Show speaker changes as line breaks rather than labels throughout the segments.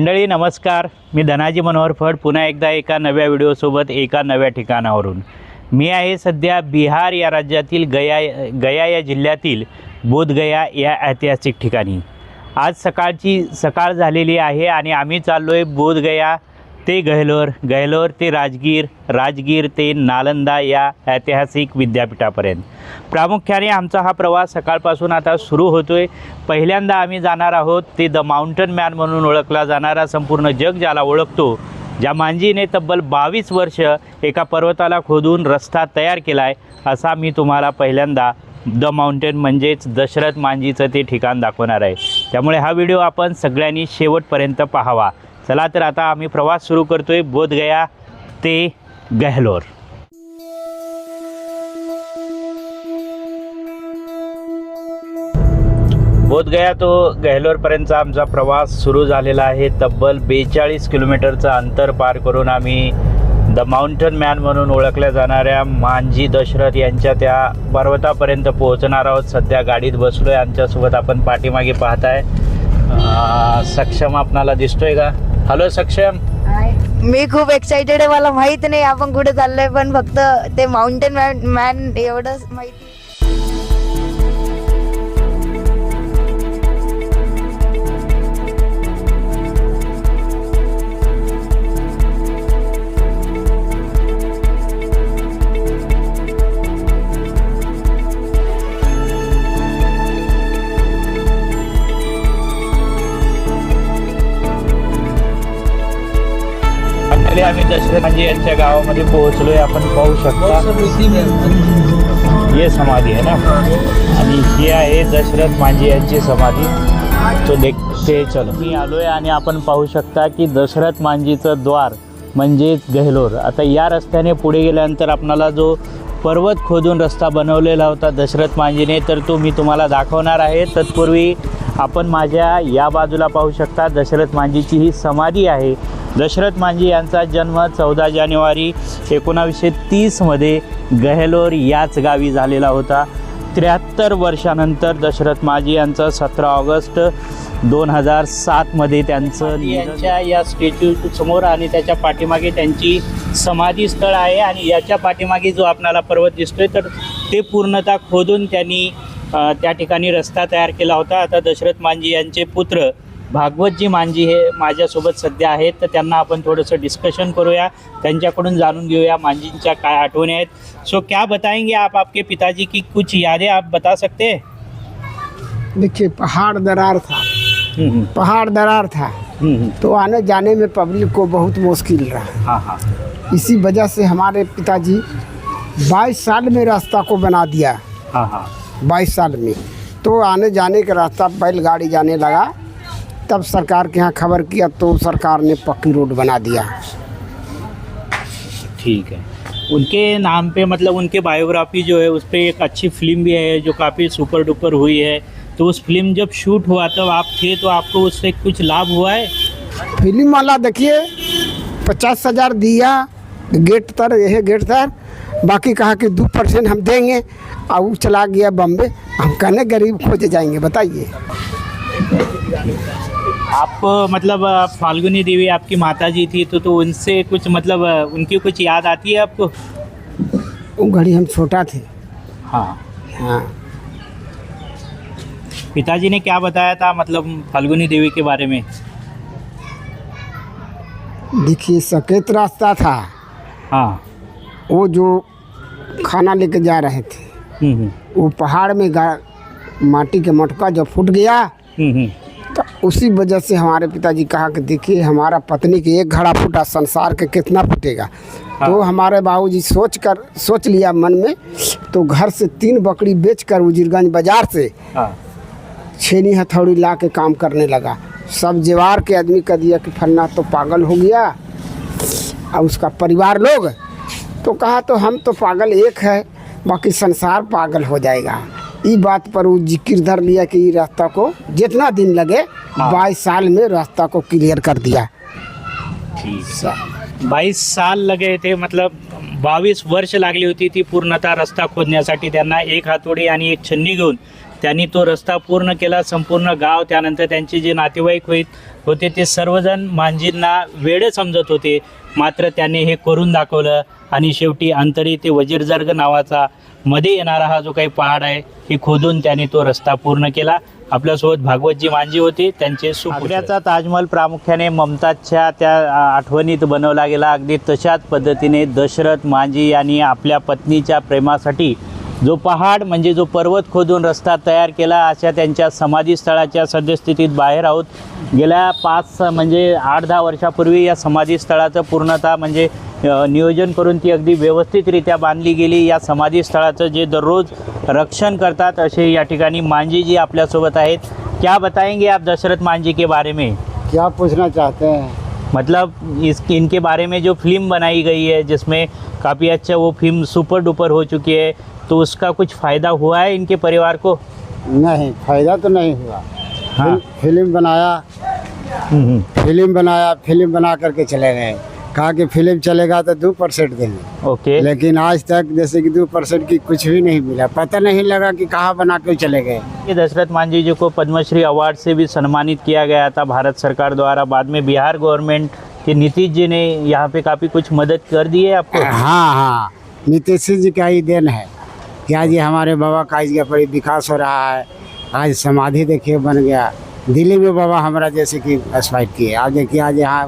मंडळी नमस्कार. मी धनाजी मनोहर फड पुन्हा एकदा एका नव्या व्हिडिओसोबत एका नव्या ठिकाणावरून. मी आहे सध्या बिहार या राज्यातील गया गया या जिल्ह्यातील बोधगया या ऐतिहासिक ठिकाणी. आज सकाळची सकाळ झालेली आहे आणि आम्ही चाललो आहे बोधगया ते गहलोर गहलोर ते राजगीर राजगीर ते नालंदा या ऐतिहासिक विद्यापीठापर्यंत. प्रामुख्याने आमचा हा प्रवास सकाळपासून आता सुरू होतो आहे पहिल्यांदा आम्ही जाणार आहोत ते द माउंटन मॅन म्हणून ओळखला जाणारा संपूर्ण जग ज्याला ओळखतो ज्या मांजीने तब्बल बावीस वर्ष एका पर्वताला खोदून रस्ता तयार केला आहे असा मी तुम्हाला पहिल्यांदा द माउंटेन म्हणजेच दशरथ मांजीचं ते ठिकाण दाखवणार आहे. त्यामुळे हा व्हिडिओ आपण सगळ्यांनी शेवटपर्यंत पाहावा. चला तर आता आम्ही प्रवास सुरू करतोय बोधगया ते गहलोर. बोधगया तो गहलोरपर्यंतचा आमचा प्रवास सुरू झालेला आहे. तब्बल बेचाळीस किलोमीटरचं अंतर पार करून आम्ही द माउंटन मॅन म्हणून ओळखल्या जाणाऱ्या मांजी दशरथ यांच्या त्या पर्वतापर्यंत पोहोचणार आहोत. सध्या गाडीत बसलो आहे आमच्यासोबत आपण पाठीमागे पाहताय. सक्षम आपणाला दिसतोय का? हॅलो सक्षम
मी खूप एक्साइटेड आहे. मला माहीत नाही आपण कुठे चाललोय पण फक्त ते माउंटेन मॅन मॅन एवढंच माहिती
Finally दशरथ मांजी यांच्या गावामध्ये पोहोचलोय. आपण पाहू शकता. हे समाधी आहे ना? आणि ही आहे दशरथ मांझी यांची समाधी. तो देखते चलो. मी आलोय आणि आपण पाहू शकता की दशरथ मांजीचं द्वार म्हणजेच गहलोर. आता या रस्त्याने पुढे गेल्यानंतर आपणाला जो पर्वत खोदून रस्ता बनवलेला होता दशरथ मांजीने तर तो मी तुम्हाला दाखवणार आहे. तत्पूर्वी आपण माझ्या या बाजूला पाहू शकता दशरथ मांजीची ही समाधी आहे. दशरथ मांजी यांचा जन्म चौदा जानेवारी एकोणावीसशे तीसमध्ये गहलोर याच गावी झालेला होता. त्र्याहत्तर वर्षानंतर दशरथ मांजी यांचं सतरा ऑगस्ट दोन हजार सातमध्ये त्यांचं यांच्या या स्टॅच्यू समोर आणि त्याच्या पाठीमागे त्यांची समाधी स्थळ आहे आणि याच्या पाठीमागे जो आपणाला पर्वत दिसतोय तर ते पूर्णतः खोदून त्यांनी त्या ठिकाणी रस्ता तयार केला होता. आता दशरथ मांजी यांचे पुत्र भागवतजी मांजी हे माझ्यासोबत सध्या आहेत. तर त्यांना आपण थोडंसं डिस्कशन करूया. त्यांच्याकडून जाणून घेऊया मांजींच्या काय आठवणी आहेत. सो क्या बताएँगे आप आपके पिताजी की कुछ यादें आप बता सकते हैं?
देखिए पहाड़ दरार था।
हम्म, हम्म,
पहाड़ दरार था।
हम्म,
तो आने जाने में पब्लिक को बहुत मुश्किल रहा।
हाँ हाँ।
इसी वजह से हमारे पिताजी 22 साल में रास्ता को बना दिया।
हाँ हाँ।
22 साल में। तो आने जाने का रास्ता बैलगाड़ी जाने लगा। तब सरकार के यहाँ खबर किया तो सरकार ने पक्की रोड बना दिया।
ठीक है। उनके नाम पे मतलब उनके बायोग्राफी जो है उस पर एक अच्छी फ़िल्म भी है जो काफ़ी सुपर डुपर हुई है। तो उस फ़िल्म जब शूट हुआ तब आप थे तो आपको उससे कुछ लाभ हुआ है?
फ़िल्म वाला देखिए पचास हज़ार दिया गेट तर यह गेट तर बाकी कहा कि दो परसेंट हम देंगे और वो चला गया बॉम्बे। हम कहने गरीब खोजे जाएँगे बताइए।
आप मतलब फाल्गुनी देवी आपकी माता जी थी तो तो उनसे कुछ मतलब उनकी कुछ याद आती है आपको?
वो घड़ी हम छोटा थे।
हाँ।
हाँ।
पिताजी ने क्या बताया था मतलब फाल्गुनी देवी के बारे में?
देखिए सकेत रास्ता था।
हाँ।
वो जो खाना लेके जा रहे थे
हम्म, हम्म,
वो पहाड़ में गा माटी के मटका जब फूट गया
हम्म,
उसी वजह से हमारे पिताजी कहा कि देखिए हमारा पत्नी के एक घड़ा फूटा संसार के कितना फूटेगा हाँ। तो हमारे बाबूजी सोच कर सोच लिया मन में तो घर से तीन बकरी बेच कर उजिरगंज बाज़ार से
हाँ
छेनी हथौड़ी ला के काम करने लगा सब जेवार के आदमी कह दिया कि फलना तो पागल हो गया और उसका परिवार लोग तो कहा तो हम तो पागल एक है बाकी संसार पागल हो जाएगा ई बात पर वो ज़िक्र धर लिया कि रास्ता को जितना दिन लगे। बाईस साल में रास्ता को क्लियर कर दिया।
ठीक बावीस साल लगे थे मतलब बावीस वर्ष लागली होती ती पूर्णतः रस्ता खोदण्यासाठी. त्यांना एक हातोडी आणि एक छन्नी घेऊन त्यांनी तो रस्ता पूर्ण केला. संपूर्ण गाव त्यानंतर त्यांचे जे नातेवाईक होईत होते ते सर्वजण मांजींना वेडे समजत होते. मात्र त्यांनी हे करून दाखवलं आणि शेवटी अंतरी ते वजीरजर्ग नावाचा मध्ये येणारा हा जो काही पहाड आहे हे खोदून त्यांनी तो रस्ता पूर्ण केला. आपल्यासोबत भागवतजी मांजी होते त्यांचे सुपुत्राचा ताजमहल प्रामुख्याने ममताजच्या त्या आठवणीत बनवला गेला. अगदी तशाच पद्धतीने दशरथ मांजी यांनी आपल्या पत्नीच्या प्रेमासाठी जो पहाड म्हणजे जो पर्वत खोदून रस्ता तयार केला अशा त्यांच्या समाधीस्थळाच्या सद्यस्थितीत बाहेर आहोत. गेल्या पाच म्हणजे आठ दहा वर्षापूर्वी या समाधीस्थळाचं पूर्णतः म्हणजे नियोजन करून ती अगदी व्यवस्थितरित्या बांधली गेली. या समाधीस्थळाचं जे दररोज रक्षण करतात असे या ठिकाणी मांजी जी आपल्यासोबत आहेत. क्या बताएंगे आप दशरथ मांझी के बारे में?
क्या पूछना चाहते हैं?
मतलब इस इनके बारे में जो फिल्म बनाई गई है जिसमें काफ़ी अच्छा वो फिल्म सुपर डुपर हो चुकी है तो उसका कुछ फ़ायदा हुआ है इनके परिवार को?
नहीं फ़ायदा तो नहीं हुआ।
हाँ।
फ़िल्म बनाया।
हम्म,
फ़िल्म बनाया फ़िल्म बना करके चले गए। कहा कि फ़िल्म चलेगा तो दो परसेंट देंगे।
ओके।
लेकिन आज तक जैसे कि दो परसेंट की कुछ भी नहीं मिला। पता नहीं लगा कि कहाँ बना के चले गए।
ये दशरथ मांझी जी को पद्मश्री अवार्ड से भी सम्मानित किया गया था भारत सरकार द्वारा। बाद में बिहार गवर्नमेंट के नीतीश जी ने यहाँ पे काफ़ी कुछ मदद कर दी है आपको?
हाँ हाँ। नीतीश जी का ही देन है। कि आज ये हमारे बाबा का आज ये बड़ी विकास हो रहा है। आज समाधि देखिए बन गया। दिल्ली में बाबा हमारा जैसे कि एक्सपायर किए। आज देखिए, आज यहाँ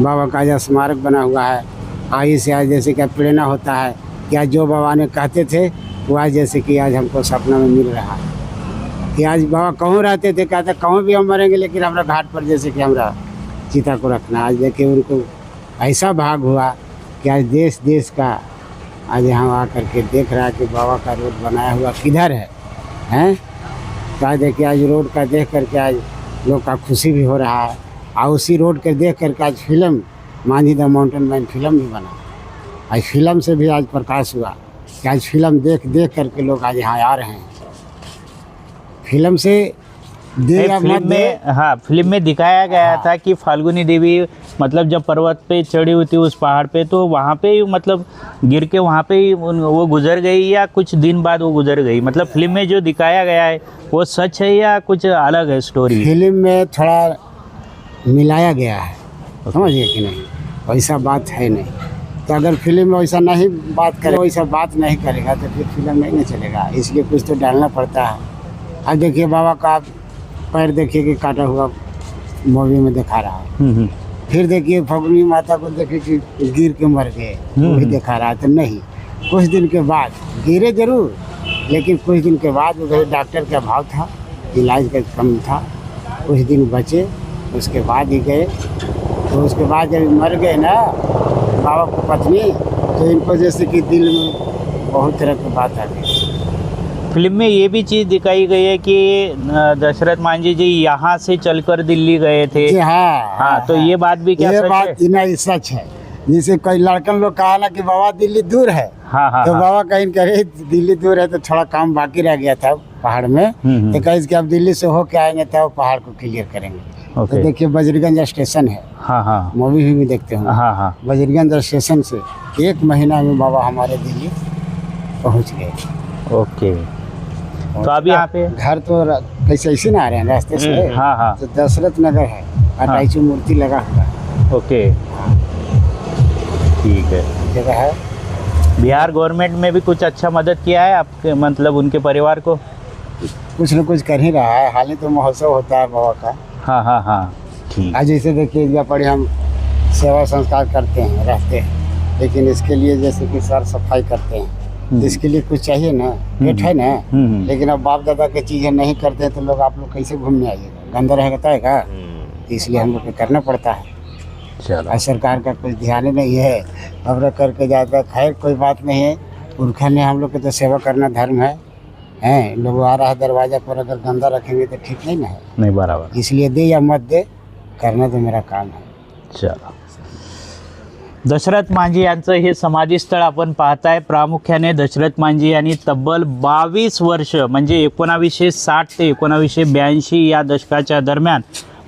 बाबा का आज स्मारक बना हुआ है। आज से आज जैसे कि प्रेरणा होता है कि आज जो बाबा ने कहते थे, वो आज जैसे कि आज हमको सपना में मिल रहा है। कि आज बाबा कहूँ रहते थे, कहते कहूँ भी हम मरेंगे, लेकिन हमारा घाट पर जैसे कि हमारा चिता को रखना। आज देखिए, उनको ऐसा भाग हुआ कि आज देश देश का आज यहाँ आ करके देख रहा है कि बाबा का रोड बनाया हुआ किधर है हैं? तो आज देखिए आज रोड का देख करके आज लोग का खुशी भी हो रहा है। और उसी रोड के देख करके आज film Manjhi the mountain man film भी बना। आज फ़िल्म से भी आज प्रकाश हुआ कि आज फ़िल्म देख देख करके लोग आज यहाँ आ रहे हैं। फ़िल्म से
फ़िल्म में हाँ फ़िल्म में दिखाया गया हाँ। था कि फाल्गुनी देवी मतलब जब पर्वत पे चढ़ी हुई थी उस पहाड़ पे तो वहाँ पे ही मतलब गिर के वहाँ पे ही वो गुजर गई या कुछ दिन बाद वो गुजर गई? मतलब फ़िल्म में जो दिखाया गया है वो सच है या कुछ अलग है स्टोरी
फ़िल्म में थोड़ा मिलाया गया है। समझिए कि नहीं? वैसा बात है नहीं। तो अगर फ़िल्म में वैसा नहीं बात करे वैसा बात नहीं करेगा तो फिर फ़िल्म नहीं ना चलेगा। इसलिए कुछ तो डालना पड़ता है। अब देखिए बाबा का पैर देखिए कि काटा हुआ मूवी में दिखा रहा है।
हम्म, हम्म।
फिर देखिए फगुनी माता को देखिए कि गिर के मर गए। वो भी
हम्म।
रहा है तो नहीं। कुछ दिन के बाद गिरे ज़रूर लेकिन कुछ दिन के बाद उधर डॉक्टर का अभाव था इलाज का कम था कुछ दिन बचे उसके बाद ही गए। तो उसके बाद जब मर गए ना बाबा की पत्नी तो इनको जैसे कि दिल में बहुत तरह की बात आ गई।
फ़िल्म में ये भी चीज़ दिखाई गई है कि दशरथ मांझी जी यहाँ से चलकर दिल्ली गए थे।
जी हाँ।
हाँ तो ये बात भी क्या
ये
सच
बात
है?
सच है। जैसे कोई लड़कन लोग कहा ना कि बाबा दिल्ली दूर है।
हाँ हाँ
तो
हाँ।
बाबा कहीं करे दिल्ली दूर है तो थोड़ा काम बाकी रह गया था पहाड़ में।
हम्म,
तो कहीं कि अब दिल्ली से होके आएँगे तो पहाड़ को क्लियर करेंगे। तो देखिए बजरगंज स्टेशन है।
हाँ हाँ।
मूवी भी देखते
हाँ। हाँ
बजरगंज स्टेशन से एक महीना में बाबा हमारे दिल्ली पहुँच गए।
ओके। तो अभी यहाँ पे
घर तो कैसे ऐसे ना आ रहे हैं रास्ते से।
हम्म, हाँ हाँ।
तो दशरथ नगर है अटाईचू मूर्ति लगा हुआ
ओके। ठीक है।
जगह है।
बिहार गवर्नमेंट में भी कुछ अच्छा मदद किया है आपके मतलब उनके परिवार को?
कुछ न कुछ कर ही रहा है। हाल ही तो महोत्सव होता है बाबा का।
हाँ हाँ हाँ। ठीक।
आज जैसे देखिए यहाँ पर हम सेवा संस्कार करते हैं रहते हैं। लेकिन इसके लिए जैसे कि सर सफ़ाई करते हैं। तो इसके लिए कुछ चाहिए ना? पेट है ना?
हम्म, हम्म।
लेकिन अब बाप दादा की चीज़ें नहीं करते तो लोग आप लोग कैसे घूमने आइएगा? गंदा रहेगा तो आएगा। तो इसलिए हम लोग को करना पड़ता है।
चलो।
और सरकार का कुछ ध्यान ही नहीं है। अब लोग करके जाता है खैर कोई बात नहीं है। पुरखा ने हम लोग को तो सेवा करना धर्म है। हैं? लोग आ रहा है दरवाज़ा पर अगर गंदा रखेंगे तो ठीक नहीं ना है।
नहीं बराबर।
इसलिए दे या मत दे करना तो मेरा काम है।
चला। दशरथ मांझी यांचं हे समाधीस्थळ आपण पाहताय. प्रामुख्याने दशरथ मांझी यांनी तब्बल बावीस वर्ष म्हणजे एकोणावीसशे साठ ते एकोणावीसशे ब्याऐंशी या दशकाच्या दरम्यान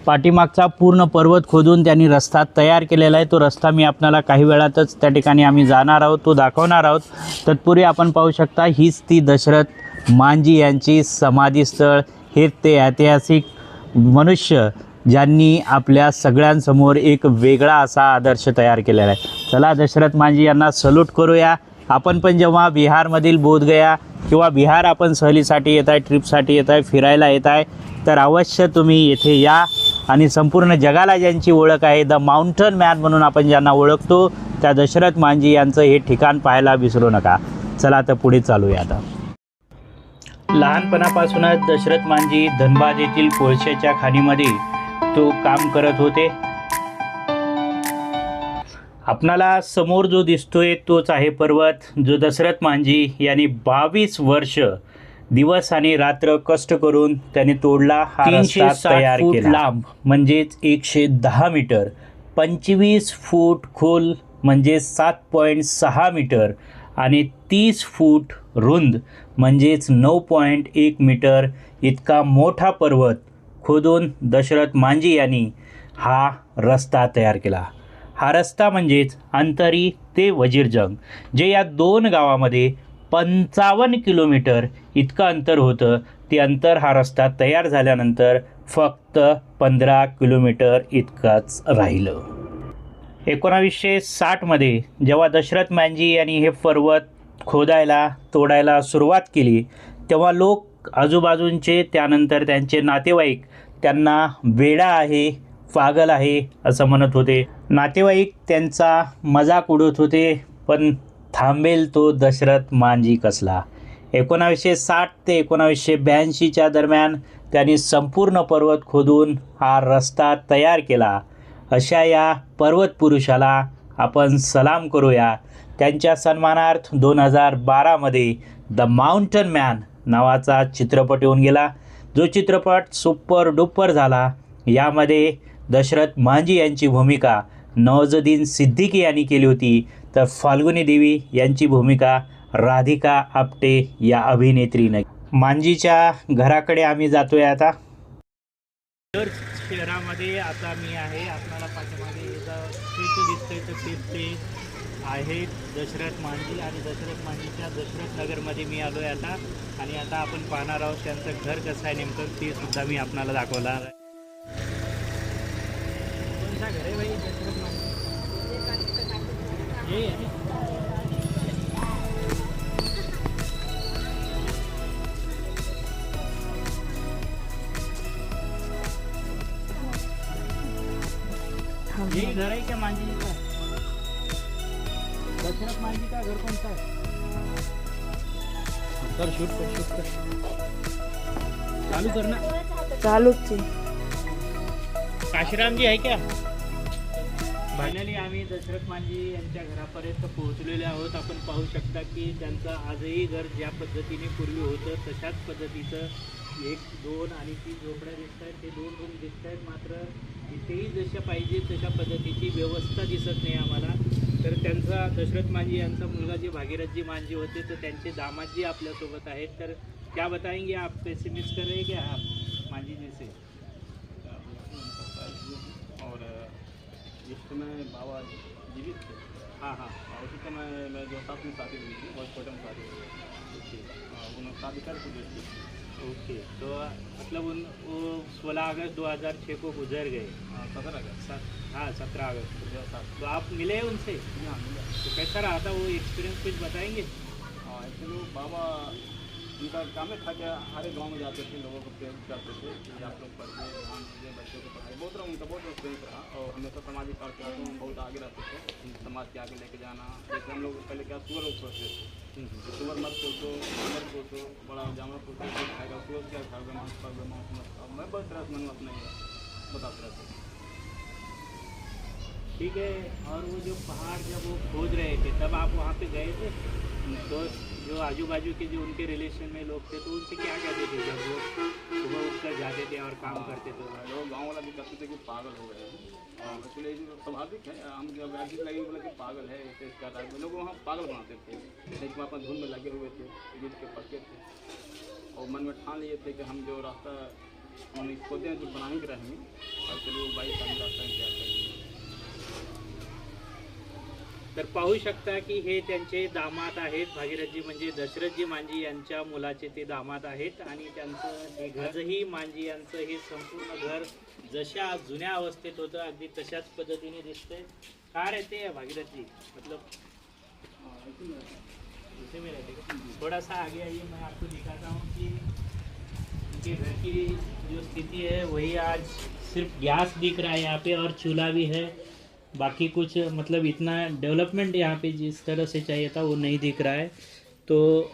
पाठीमागचा पूर्ण पर्वत खोदून त्यांनी रस्ता तयार केलेला आहे. तो रस्ता मी आपल्याला काही वेळातच त्या ठिकाणी आम्ही जाणार आहोत तो दाखवणार आहोत. तत्पूर्वी आपण पाहू शकता हीच ती दशरथ मांजी यांची समाधीस्थळ हे ते ऐतिहासिक मनुष्य ज्यांनी आपल्या सगळ्यांसमोर एक वेगळा असा आदर्श तयार केलेला आहे. चला दशरथ मांजी यांना सल्यूट करूया. आपण पण जेव्हा बिहारमधील बोधगया किंवा बिहार आपण सहलीसाठी येत आहे ट्रिपसाठी येत आहे फिरायला येत आहे तर अवश्य तुम्ही येथे या. आणि संपूर्ण जगाला ज्यांची ओळख आहे द माउंटन मॅन म्हणून आपण ज्यांना ओळखतो त्या दशरथ मांजी यांचं हे ठिकाण पाहायला विसरू नका. चला तर पुढे चालूया आता. लहानपणापासूनच दशरथ मांजी धनबाद येथील कोळशाच्या खाणीमध्ये तो काम करत होते. आपणाला समोर जो दिसतोय तोच आहे पर्वत जो दशरथ मांजी यांनी बावीस वर्ष दिवस आणि रात्र कष्ट करून त्याने तोडला हा रस्ता तयार केला. लांब म्हणजेच एकशे दहा मीटर पंचवीस फूट खोल म्हणजे सात पॉईंट सहा मीटर आणि तीस फूट रुंद म्हणजेच नऊ पॉईंट एक मीटर इतका मोठा पर्वत खोदून दशरथ मांजी यांनी हा रस्ता तयार केला. हा रस्ता म्हणजेच अंतरी ते वजीरजंग जे या दोन गावामध्ये पंचावन्न किलोमीटर इतकं अंतर होतं. ते अंतर हा रस्ता तयार झाल्यानंतर फक्त पंधरा किलोमीटर इतकंच राहिलं. एकोणावीसशे साठमध्ये जेव्हा दशरथ मांजी यांनी हे पर्वत खोदायला तोडायला सुरुवात केली तेव्हा लोक आजूबाजूंचे त्यानंतर त्यांचे नातेवाईक त्यांना वेडा आहे पागल आहे असं म्हणत होते. नातेवाईक त्यांचा मजाक उडवत होते पण थांबेल तो दशरथ मांजी कसला. एकोणावीसशे साठ ते एकोणावीसशे ब्याऐंशीच्या दरम्यान त्यांनी संपूर्ण पर्वत खोदून हा रस्ता तयार केला. अशा या पर्वत पुरुषाला आपण सलाम करूया. त्यांच्या सन्मानार्थ दोन हजार बारामध्ये द माउंटन मॅन नावाचा चित्रपट येऊन गेला. जो चित्रपट सुपर डुपर झाला. यामध्ये दशरथ मांजी यांची भूमिका नवजदीन सिद्दीकी यांनी केली होती. तर फाल्गुनी देवी यांची भूमिका राधिका आपटे या अभिनेत्रीने. मांजीच्या घराकडे आम्ही जातोय आता. तर शहरामध्ये आता मी आहे. आपल्याला पाठीमागे दिसतंय तर तेच ते आहे दशरथ मांजी आणि दशरथ मांडीच्या दशरथ नगरमध्ये मी आलो आहे आता. आणि आता आपण पाहणार आहोत त्यांचं घर कसं आहे नेमकं ते सुद्धा मी आपणाला दाखवणार आहे. कोणता घर आहे भाई दशरथ मांजी दशरथ मांझी का घर कौन सा है कर शूट कर शूट कर. चालू करना
चालूच आहे.
काशीराम जी आहे क्या? फायनली आम्ही दशरथ मांजी यांच्या घरापर्यंत पोहोचलेले आहोत. आपण पाहू शकता की त्यांचं आजही घर ज्या पद्धतीने पूर्वी होतं तशाच पद्धतीचं एक दोन आणि तीन झोपड्या दिसत आहेत ते दोन रूम दिसत आहेत मात्र इथेही जशा पाहिजे तशा पद्धतीची व्यवस्था दिसत नाही आम्हाला. तर त्यांचा दशरथ मांजी यांचा मुलगा जे भागीरथजी मांजी होते तर त्यांचे दामाजी आपल्यासोबत आहेत. तर क्या बताएंगे आप? कैसे मिस कर रहे क्या आप मांजी जी से
और इस समय बाबा जीवित थे।
हाँ हाँ।
और उसी समय मैं जो साथ में शादी हुई थी बहुत छोटे में शादी हुई थी हाँ, उन्होंने शादी कर थी।
ओके तो मतलब उन वो सोलह अगस्त 2006 को गुजर गए।
सत्रह अगस्त
सत- हाँ सत्रह अगस्त तो आप मिले उनसे?
यहाँ मिला।
तो कैसा रहा था वो एक्सपीरियंस कुछ बताएंगे?
हाँ एक्चुअली बाबा उनका काम था कि हर गाँव में जाते थे, लोगों को प्रेरित करते थे कि आप लोग पढ़िए, ध्यान दीजिए, बच्चों को पढ़ाइए। बहुत रहा, उनका बहुत एक्सपीरियंस रहा और हमेशा सामाजिक कार्यक्रमों में बहुत आगे रहते थे। समाज के आगे लेके जाना जैसे हम लोग पहले क्या सुअर लोग सोचते थे। सुअर मत सोचो जानवर सोचो, बड़ा जानवर सोचो खाएगा सुअर क्या खाएगा, मांस खाएगा मांस मत खाओ। मैं बहुत तरह मैंने अपने बताते रहते
ठीक है, और वो जो पहाड़ जब वो खोज रहे थे, तब आप वहाँ पे गए थे? तो जो आजू बाजू के जो उनके रिलेशन में लोग थे तो उनसे क्या कहते थे जब वो सुबह उठकर जाते थे और काम करते थे?
लोग गाँव वाला भी कहते थे कि पागल हो गए हैं। एक्चुअली स्वाभाविक है, हम जब अजीब लगे बोले कि पागल है, ऐसे इसका में लोग वहाँ पागल बनाते थे। लेकिन वहाँ पर धुन में लगे हुए थे ईद के पक्के थे। और मन में ठान लिए थे कि हम जो रास्ता, हम इसको दें, जो बनाएँगे रहेंगे और चलिए वो बाईस साल रास्ता इंतज़ार करेंगे।
तर पाहू शकता की हे त्यांचे दामाद आहेत. भागीरथजी म्हणजे दशरथजी मांजी यांच्या मुलाचे ते दामाद आहेत. आणि त्यांचं हे घरही मांजी यांचं हे संपूर्ण घर जशा जुन्या अवस्थेत होतं अगदी तशाच पद्धतीने दिसतंय. काय राहते भागीरथजी? मतलब थोडासा में रहते थोड़ा सा आगे आइए मैं आपको दिखाता हूँ कि उनके घर की जो स्थिति है वही आज सिर्फ गैस दिख रहा है यहाँ पे और चूल्हा भी है। बाकी कुछ मतलब इतना डेवलपमेंट यहाँ पे जिस तरह से चाहिए था वो नहीं दिख रहा है। तो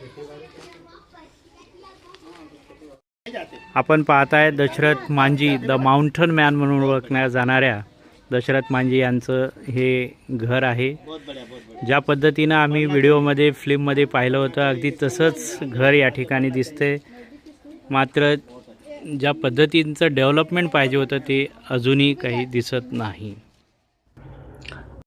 आपण पाहताय दशरथ मांजी द माउंटन मॅन म्हणून ओळखल्या जाणाऱ्या दशरथ मांजी यांचं हे घर आहे. ज्या पद्धतीनं आम्ही व्हिडिओमध्ये फिल्ममध्ये पाहिलं होतं अगदी तसंच घर या ठिकाणी दिसते मात्र ज्या पद्धतींचं डेव्हलपमेंट पाहिजे होतं ते अजूनही काही दिसत नाही.